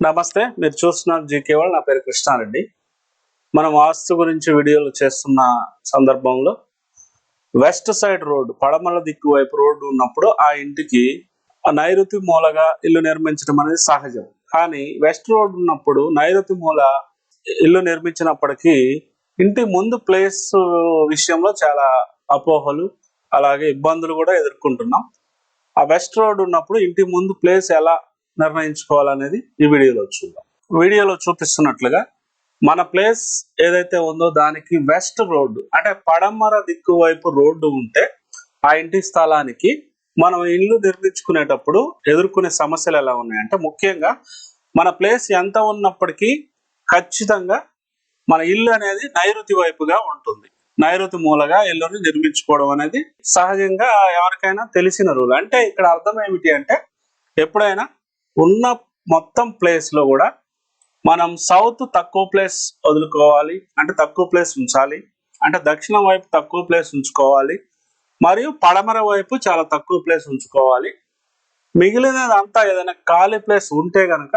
నమస్తే మీరు చూస్తున్నారు జీకే వాళ్ళు నా పేరు కృష్ణారెడ్డి. మనం వాస్తు గురించి వీడియోలు చేస్తున్న సందర్భంలో వెస్ట్ సైడ్ రోడ్డు పడమల దిక్కు వైపు రోడ్డు ఉన్నప్పుడు ఆ ఇంటికి ఆ నైరుతి మూలగా ఇల్లు నిర్మించడం అనేది సహజం. కానీ వెస్ట్ రోడ్ ఉన్నప్పుడు నైరుతి మూల ఇల్లు నిర్మించినప్పటికీ ఇంటి ముందు ప్లేస్ విషయంలో చాలా అపోహలు అలాగే ఇబ్బందులు కూడా ఎదుర్కొంటున్నాం. ఆ వెస్ట్ రోడ్ ఉన్నప్పుడు ఇంటి ముందు ప్లేస్ ఎలా నిర్ణయించుకోవాలనేది ఈ వీడియోలో చూద్దాం. వీడియోలో చూపిస్తున్నట్లుగా మన ప్లేస్ ఏదైతే ఉందో దానికి వెస్ట్ రోడ్డు అంటే పడమర దిక్కు వైపు రోడ్డు ఉంటే ఆ ఇంటి స్థలానికి మనం ఇల్లు నిర్మించుకునేటప్పుడు ఎదుర్కొనే సమస్యలు ఎలా ఉన్నాయంటే ముఖ్యంగా మన ప్లేస్ ఎంత ఉన్నప్పటికీ ఖచ్చితంగా మన ఇల్లు అనేది నైరుతి వైపుగా ఉంటుంది. నైరుతి మూలగా ఇల్లుని నిర్మించుకోవడం అనేది సహజంగా ఎవరికైనా తెలిసిన రూల్. అంటే ఇక్కడ అర్థం ఏమిటి అంటే ఎప్పుడైనా ఉన్న మొత్తం ప్లేస్లో కూడా మనం సౌత్ తక్కువ ప్లేస్ వదులుకోవాలి అంటే తక్కువ ప్లేస్ ఉంచాలి అంటే దక్షిణం వైపు తక్కువ ప్లేస్ ఉంచుకోవాలి మరియు పడమర వైపు చాలా తక్కువ ప్లేస్ ఉంచుకోవాలి. మిగిలినదంతా ఏదైనా ఖాళీ ప్లేస్ ఉంటే కనుక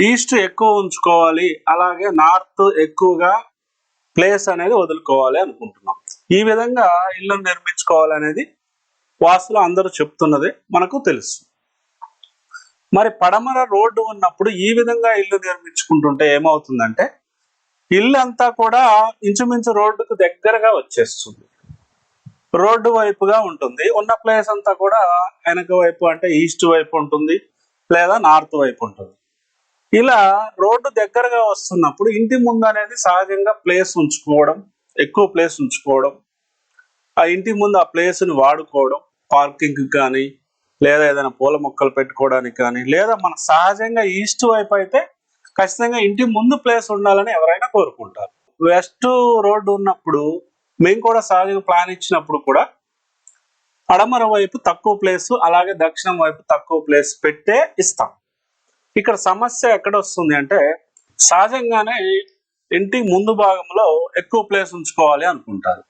ఈస్ట్ ఎక్కువ ఉంచుకోవాలి అలాగే నార్త్ ఎక్కువగా ప్లేస్ అనేది వదులుకోవాలి అనుకుంటున్నాం. ఈ విధంగా ఇల్లు నిర్మించుకోవాలనేది వాస్తులు అందరూ చెప్తున్నది మనకు తెలుసు. మరి పడమర రోడ్డు ఉన్నప్పుడు ఈ విధంగా ఇల్లు నిర్మించుకుంటుంటే ఏమవుతుందంటే ఇల్లు అంతా కూడా ఇంచుమించు రోడ్డుకు దగ్గరగా వచ్చేస్తుంది. రోడ్డు వైపుగా ఉంటుంది. ఉన్న ప్లేస్ అంతా కూడా వెనక వైపు అంటే ఈస్ట్ వైపు ఉంటుంది లేదా నార్త్ వైపు ఉంటుంది. ఇలా రోడ్డు దగ్గరగా వస్తున్నప్పుడు ఇంటి ముందు అనేది సహజంగా ప్లేస్ ఉంచుకోవడం ఎక్కువ ప్లేస్ ఉంచుకోవడం ఆ ఇంటి ముందు ఆ ప్లేస్ని వాడుకోవడం పార్కింగ్ కానీ లేదా ఏదైనా పూల మొక్కలు పెట్టుకోవడానికి కానీ లేదా మన సహజంగా ఈస్ట్ వైపు అయితే ఖచ్చితంగా ఇంటి ముందు ప్లేస్ ఉండాలని ఎవరైనా కోరుకుంటారు. వెస్ట్ రోడ్డు ఉన్నప్పుడు మేము కూడా సహజంగా ప్లాన్ ఇచ్చినప్పుడు కూడా పడమర వైపు తక్కువ ప్లేస్ అలాగే దక్షిణం వైపు తక్కువ ప్లేస్ పెట్టే ఇస్తాం. ఇక్కడ సమస్య ఎక్కడ వస్తుంది అంటే సహజంగానే ఇంటి ముందు భాగంలో ఎక్కువ ప్లేస్ ఉంచుకోవాలి అనుకుంటారు.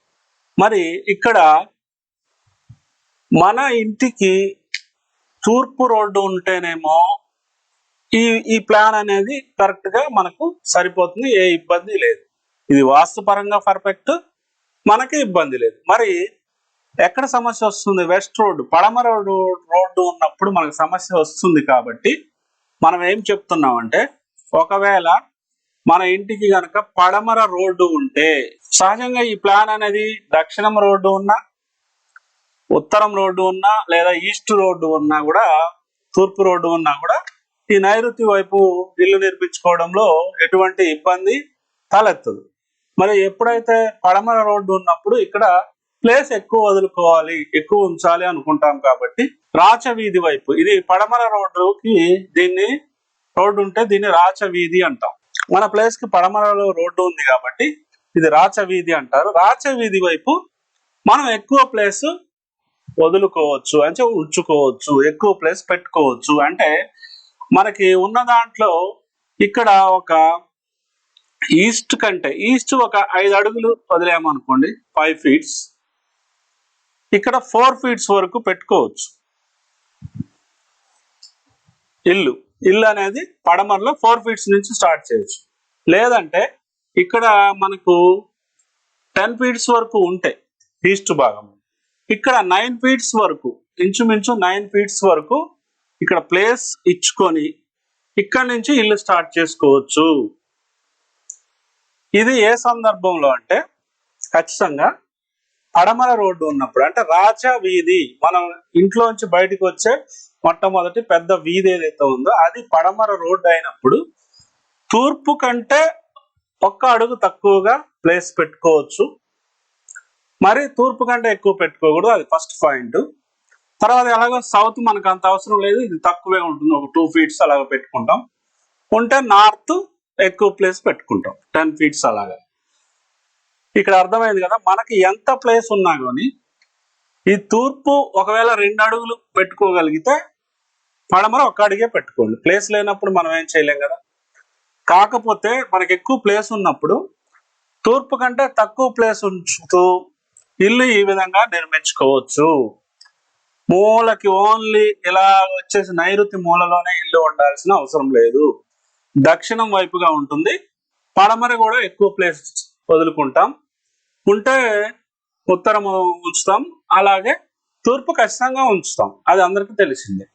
మరి ఇక్కడ మన ఇంటికి తూర్పు రోడ్డు ఉంటేనేమో ఈ ఈ ప్లాన్ అనేది కరెక్ట్గా మనకు సరిపోతుంది ఏ ఇబ్బంది లేదు. ఇది వాస్తుపరంగా పర్ఫెక్ట్ మనకి ఇబ్బంది లేదు. మరి ఎక్కడ సమస్య వస్తుంది? వెస్ట్ రోడ్డు పడమర రోడ్డు రోడ్డు ఉన్నప్పుడు మనకు సమస్య వస్తుంది కాబట్టి మనం ఏం చెప్తున్నామంటే ఒకవేళ మన ఇంటికి గనక పడమర రోడ్డు ఉంటే సహజంగా ఈ ప్లాన్ అనేది దక్షిణం రోడ్డు ఉన్నా ఉత్తరం రోడ్డు ఉన్నా లేదా ఈస్ట్ రోడ్డు ఉన్నా కూడా తూర్పు రోడ్డు ఉన్నా కూడా ఈ నైరుతి వైపు ఇల్లు నిర్మించుకోవడంలో ఎటువంటి ఇబ్బంది తలెత్తదు. మరి ఎప్పుడైతే పడమర రోడ్డు ఉన్నప్పుడు ఇక్కడ ప్లేస్ ఎక్కువ వదులుకోవాలి ఎక్కువ ఉంచాలి అనుకుంటాం కాబట్టి రాచవీధి వైపు ఇది పడమర రోడ్డుకి దీన్ని రోడ్డు ఉంటే దీన్ని రాచవీధి అంటాం. మన ప్లేస్కి పడమరలో రోడ్డు ఉంది కాబట్టి ఇది రాచవీధి అంటారు. రాచవీధి వైపు మనం ఎక్కువ ప్లేస్ వదులుకోవచ్చు అంటే ఉంచుకోవచ్చు ఎక్కువ ప్లేస్ పెట్టుకోవచ్చు. అంటే మనకి ఉన్న దాంట్లో ఇక్కడ ఒక ఈస్ట్ కంటే ఈస్ట్ ఒక ఐదు అడుగులు వదిలేమనుకోండి ఫైవ్ ఫీట్స్ ఇక్కడ ఫోర్ ఫీట్స్ వరకు పెట్టుకోవచ్చు. ఇల్లు. ఇల్లు అనేది పడమరలో ఫోర్ ఫీట్స్ నుంచి స్టార్ట్ చేయొచ్చు. లేదంటే ఇక్కడ మనకు టెన్ ఫీట్స్ వరకు ఉంటాయి ఈస్ట్ భాగం ఇక్కడ నైన్ ఫీట్స్ వరకు ఇంచుమించు నైన్ ఫీట్స్ వరకు ఇక్కడ ప్లేస్ ఇచ్చుకొని ఇక్కడ నుంచి ఇల్లు స్టార్ట్ చేసుకోవచ్చు. ఇది ఏ సందర్భంలో అంటే ఖచ్చితంగా పడమర రోడ్డు ఉన్నప్పుడు అంటే రాజా వీధి మనం ఇంట్లోంచి బయటకు వచ్చే మొట్టమొదటి పెద్ద వీధి ఏదైతే ఉందో అది పడమర రోడ్డు అయినప్పుడు తూర్పు కంటే ఒక్క అడుగు తక్కువగా ప్లేస్ పెట్టుకోవచ్చు. మరి తూర్పు కంటే ఎక్కువ పెట్టుకోకూడదు అది ఫస్ట్ పాయింట్ తర్వాత ఎలాగో సౌత్ మనకు అంత అవసరం లేదు ఇది తక్కువే ఉంటుంది ఒక టూ ఫీట్స్ అలాగ పెట్టుకుంటాం. ఉంటే నార్త్ ఎక్కువ ప్లేస్ పెట్టుకుంటాం టెన్ ఫీట్స్ అలాగా. ఇక్కడ అర్థమైంది కదా మనకి ఎంత ప్లేస్ ఉన్నా కానీ ఈ తూర్పు ఒకవేళ రెండు అడుగులు పెట్టుకోగలిగితే పడమర ఒక అడిగే పెట్టుకోండి. ప్లేస్ లేనప్పుడు మనం ఏం చేయలేం కదా. కాకపోతే మనకి ఎక్కువ ప్లేస్ ఉన్నప్పుడు తూర్పు కంటే తక్కువ ప్లేస్ ఉంచుతూ ఇల్లు ఈ విధంగా నిర్మించుకోవచ్చు. మూలకి ఓన్లీ ఇలా వచ్చేసి నైరుతి మూలలోనే ఇల్లు ఉండాల్సిన అవసరం లేదు. దక్షిణం వైపుగా ఉంటుంది. పడమర కూడా ఎక్కువ ప్లేస్ వదులుకుంటాం. ఉంటే ఉత్తరం ఉంచుతాం. అలాగే తూర్పు ఖచ్చితంగా ఉంచుతాం. అది అందరికీ తెలిసిందే.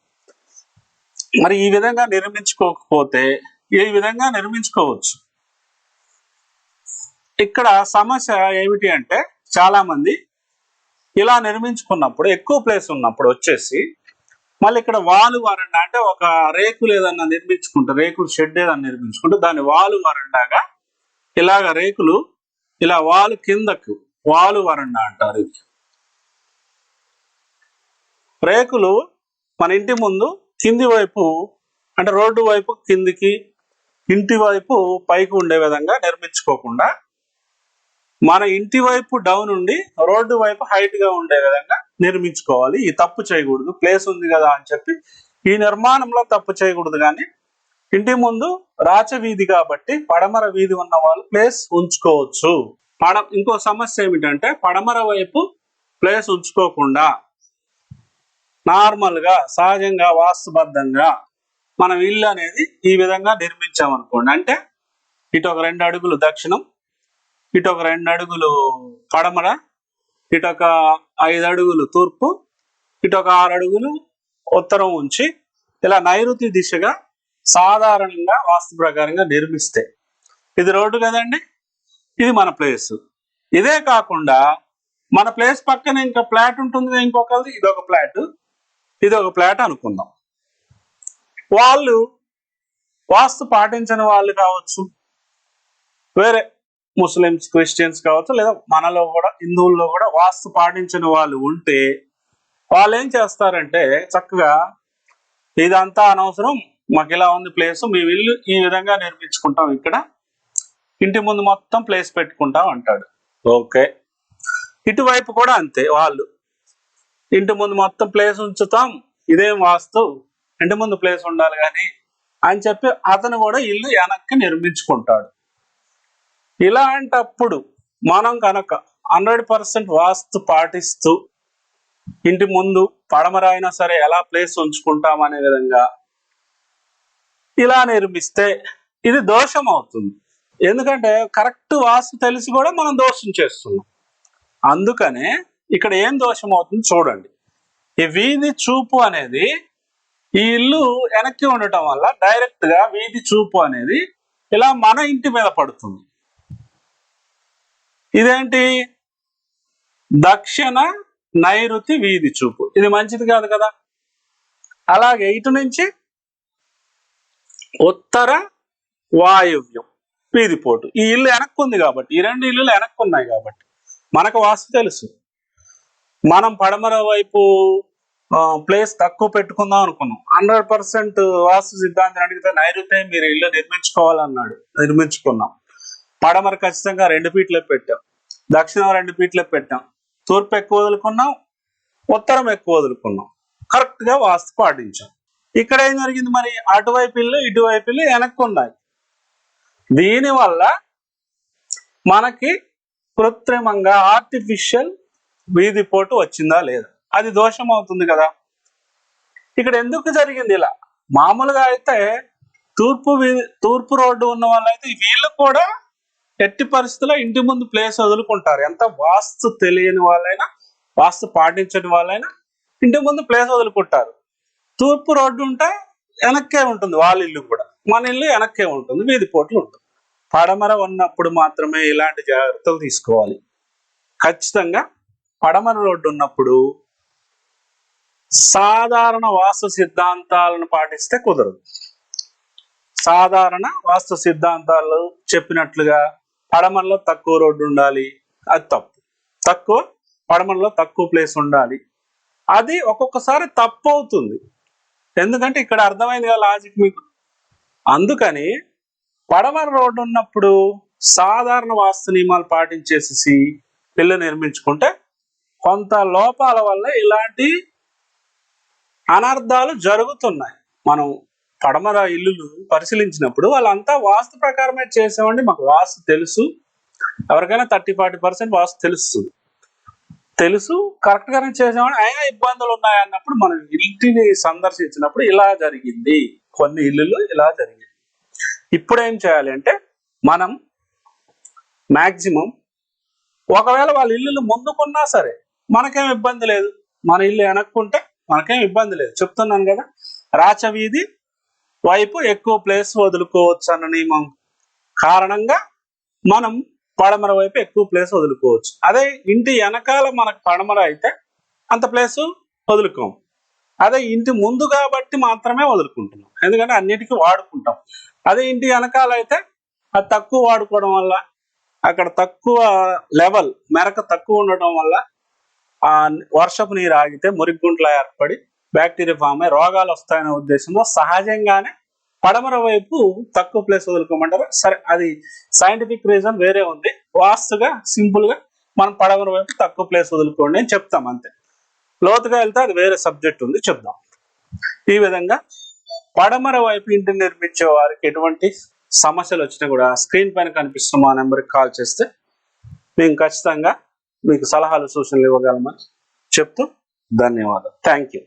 మరి ఈ విధంగా నిర్మించుకోకపోతే ఈ విధంగా నిర్మించుకోవచ్చు. ఇక్కడ సమస్య ఏమిటి అంటే చాలా మంది ఇలా నిర్మించుకున్నప్పుడు ఎక్కువ ప్లేస్ ఉన్నప్పుడు వచ్చేసి మళ్ళీ ఇక్కడ వాలు వరండా అంటే ఒక రేకులు ఏదన్నా నిర్మించుకుంటే రేకులు షెడ్ ఏదన్నా నిర్మించుకుంటే దాన్ని వాలు వరండాగా ఇలాగ రేకులు ఇలా వాలు కిందకు వాలు వరండా అంటారు ఇది. రేకులు మన ఇంటి ముందు కింది వైపు అంటే రోడ్డు వైపు కిందికి ఇంటి వైపు పైకి ఉండే విధంగా నిర్మించుకోకుండా మన ఇంటి వైపు డౌన్ ఉండి రోడ్డు వైపు హైట్గా ఉండే విధంగా నిర్మించుకోవాలి. ఈ తప్పు చేయకూడదు. ప్లేస్ ఉంది కదా అని చెప్పి ఈ నిర్మాణంలో తప్పు చేయకూడదు కానీ ఇంటి ముందు రాచ వీధి కాబట్టి పడమర వీధి ఉన్న వాళ్ళు ప్లేస్ ఉంచుకోవచ్చు. పడ ఇంకో సమస్య ఏమిటంటే పడమర వైపు ప్లేస్ ఉంచుకోకుండా నార్మల్గా సహజంగా వాస్తుబద్ధంగా మనం ఇల్లు అనేది ఈ విధంగా నిర్మించామనుకోండి. అంటే ఇటు ఒక రెండు అడుగులు దక్షిణం ఇటు ఒక రెండు అడుగులు పడమర ఇటు ఒక ఐదు అడుగులు తూర్పు ఇటు ఒక ఆరు అడుగులు ఉత్తరం ఉంచి ఇలా నైరుతి దిశగా సాధారణంగా వాస్తు ప్రకారంగా నిర్మిస్తే. ఇది రోడ్డు కదండి? ఇది మన ప్లేస్. ఇదే కాకుండా మన ప్లేస్ పక్కన ఇంకా ఫ్లాట్ ఉంటుంది ఇంకొకరిది? ఇది ఒక ఫ్లాట్. ఇది ఒక ఫ్లాట్ అనుకుందాం. వాళ్ళు వాస్తు పాటించని వాళ్ళు కావచ్చు. వేరే ముస్లిమ్స్ క్రిస్టియన్స్ కావచ్చు లేదా మనలో కూడా హిందువుల్లో కూడా వాస్తు పాటించిన వాళ్ళు ఉంటే వాళ్ళు ఏం చేస్తారంటే చక్కగా ఇదంతా అనవసరం మాకు ఇలా ఉంది ప్లేస్ మేము ఇల్లు ఈ విధంగా నిర్మించుకుంటాం ఇక్కడ. ఇంటి ముందు మొత్తం ప్లేస్ పెట్టుకుంటాం అంటాడు. ఓకే. ఇటువైపు కూడా అంతే వాళ్ళు. ఇంటి ముందు మొత్తం ప్లేస్ ఉంచుతాం ఇదేం వాస్తు ఇంటి ముందు ప్లేస్ ఉండాలి కానీ అని చెప్పి అతను కూడా ఇల్లు వెనక్కి నిర్మించుకుంటాడు. ఇలాంటప్పుడు మనం కనుక హండ్రెడ్ పర్సెంట్ వాస్తు పాటిస్తూ ఇంటి ముందు పడమర అయినా సరే ఎలా ప్లేస్ ఉంచుకుంటాం అనే విధంగా ఇలా నిర్మిస్తే ఇది దోషం అవుతుంది. ఎందుకంటే కరెక్ట్ వాస్తు తెలిసి కూడా మనం దోషం చేస్తున్నాం. అందుకనే ఇక్కడ ఏం దోషం అవుతుంది చూడండి. ఈ వీధి చూపు అనేది ఈ ఇల్లు వెనక్కి ఉండటం వల్ల డైరెక్ట్గా వీధి చూపు అనేది ఇలా మన ఇంటి మీద పడుతుంది. ఇదేంటి? దక్షిణ నైరుతి వీధి చూపు. ఇది మంచిది కాదు కదా? అలాగే ఇటు నుంచి ఉత్తర వాయువ్యం వీధిపోటు ఈ ఇల్లు వెనక్కుంది కాబట్టి ఈ రెండు ఇల్లులు వెనక్కున్నాయి కాబట్టి మనకు వాస్తు తెలుసు. మనం పడమర వైపు ప్లేస్ తక్కువ పెట్టుకుందాం అనుకున్నాం. హండ్రెడ్ పర్సెంట్ వాస్తు సిద్ధాంతం అడిగితే నైరుతే మీరు ఇల్లు నిర్మించుకోవాలన్నాడు నిర్మించుకున్నాం. పడమర ఖచ్చితంగా రెండు ఫీట్లకు పెట్టాం. దక్షిణం రెండు ఫీట్లకు పెట్టాం. తూర్పు ఎక్కువ వదులుకున్నాం ఉత్తరం ఎక్కువ వదులుకున్నాం. కరెక్ట్గా వాస్తు పాటించాం. ఇక్కడ ఏం జరిగింది మరి? అటువైపు ఇల్లు ఇటువైపు ఇల్లు వెనక్కి ఉన్నాయి దీనివల్ల మనకి కృత్రిమంగా ఆర్టిఫిషియల్ వీధి పోటు వచ్చిందా లేదా? అది దోషం అవుతుంది కదా. ఇక్కడ ఎందుకు జరిగింది ఇలా? మామూలుగా అయితే తూర్పు వీధి తూర్పు రోడ్డు ఉన్న వాళ్ళైతే వీళ్ళు కూడా ఎట్టి పరిస్థితుల్లో ఇంటి ముందు ప్లేస్ వదులుకుంటారు. ఎంత వాస్తు తెలియని వాళ్ళైనా వాస్తు పాటించని వాళ్ళైనా ఇంటి ముందు ప్లేస్ వదులుకుంటారు. తూర్పు రోడ్డు ఉంటే వెనక్కే ఉంటుంది వాళ్ళ ఇల్లు కూడా. మన ఇల్లు వెనక్కే ఉంటుంది వీధి పోట్లు ఉంటుంది పడమర ఉన్నప్పుడు మాత్రమే ఇలాంటి జాగ్రత్తలు తీసుకోవాలి. ఖచ్చితంగా పడమర రోడ్డు ఉన్నప్పుడు సాధారణ వాస్తు సిద్ధాంతాలను పాటిస్తే కుదరదు. సాధారణ వాస్తు సిద్ధాంతాలు చెప్పినట్లుగా పడమల్లో తక్కువ రోడ్డు ఉండాలి. అది తప్పు. తక్కువ పడమరలో తక్కువ ప్లేస్ ఉండాలి. అది ఒక్కొక్కసారి తప్పు అవుతుంది. ఎందుకంటే ఇక్కడ అర్థమైంది కదా లాజిక్ మీకు. అందుకని పడమర రోడ్డు ఉన్నప్పుడు సాధారణ వాస్తు నియమాలు పాటించేసేసి పిల్ల నిర్మించుకుంటే కొంత లోపాల వల్ల ఇలాంటి అనర్థాలు జరుగుతున్నాయి. మనం పడమర ఇల్లులు పరిశీలించినప్పుడు వాళ్ళంతా వాస్తు ప్రకారమే చేసామండి మాకు వాస్తు తెలుసు. ఎవరికైనా థర్టీ ఫార్టీ పర్సెంట్ వాస్తు తెలుస్తుంది తెలుసు. కరెక్ట్గానే చేసామని అయినా ఇబ్బందులు ఉన్నాయి అన్నప్పుడు మనం ఇంటిని సందర్శించినప్పుడు ఇలా జరిగింది. కొన్ని ఇల్లులు ఇలా జరిగింది. ఇప్పుడు ఏం చేయాలి అంటే మనం మాక్సిమం ఒకవేళ వాళ్ళ ఇల్లులు ముందుకున్నా సరే మనకేం ఇబ్బంది లేదు. మన ఇల్లు వెనక్కుంటే మనకేం ఇబ్బంది లేదు. చెప్తున్నాను కదా. రాచవీధి వైపు ఎక్కువ ప్లేస్ వదులుకోవచ్చు అన్న నియమం కారణంగా మనం పడమర వైపు ఎక్కువ ప్లేస్ వదులుకోవచ్చు. అదే ఇంటి వెనకాల మనకు పడమర అయితే అంత ప్లేస్ వదులుకోం. అదే ఇంటి ముందు కాబట్టి మాత్రమే వదులుకుంటున్నాం. ఎందుకంటే అన్నిటికీ వాడుకుంటాం. అదే ఇంటి వెనకాల అయితే అది తక్కువ వాడుకోవడం వల్ల అక్కడ తక్కువ లెవెల్ మెరక తక్కువ ఉండడం వల్ల ఆ వర్షపు నీరు ఆగితే మురిగుంట్ల ఏర్పడి బ్యాక్టీరియా ఫామ్ అయ్యి రోగాలు వస్తాయనే ఉద్దేశంలో సహజంగానే పడమర వైపు తక్కువ ప్లేస్ వదులుకోమంటారు. సరే అది సైంటిఫిక్ రీజన్ వేరే ఉంది. వాస్తుగా సింపుల్గా మనం పడమర వైపు తక్కువ ప్లేస్ వదులుకోండి అని చెప్తాం అంతే. లోతుగా వెళ్తే అది వేరే సబ్జెక్ట్ ఉంది చెప్దాం. ఈ విధంగా పడమర వైపు ఇంటిని నిర్మించే వారికి ఎటువంటి సమస్యలు వచ్చినా కూడా స్క్రీన్ పైన కనిపిస్తున్న మా నెంబర్కి కాల్ చేస్తే మేము ఖచ్చితంగా మీకు సలహాలు సూచనలు ఇవ్వగలమని చెప్తూ ధన్యవాదాలు. Thank you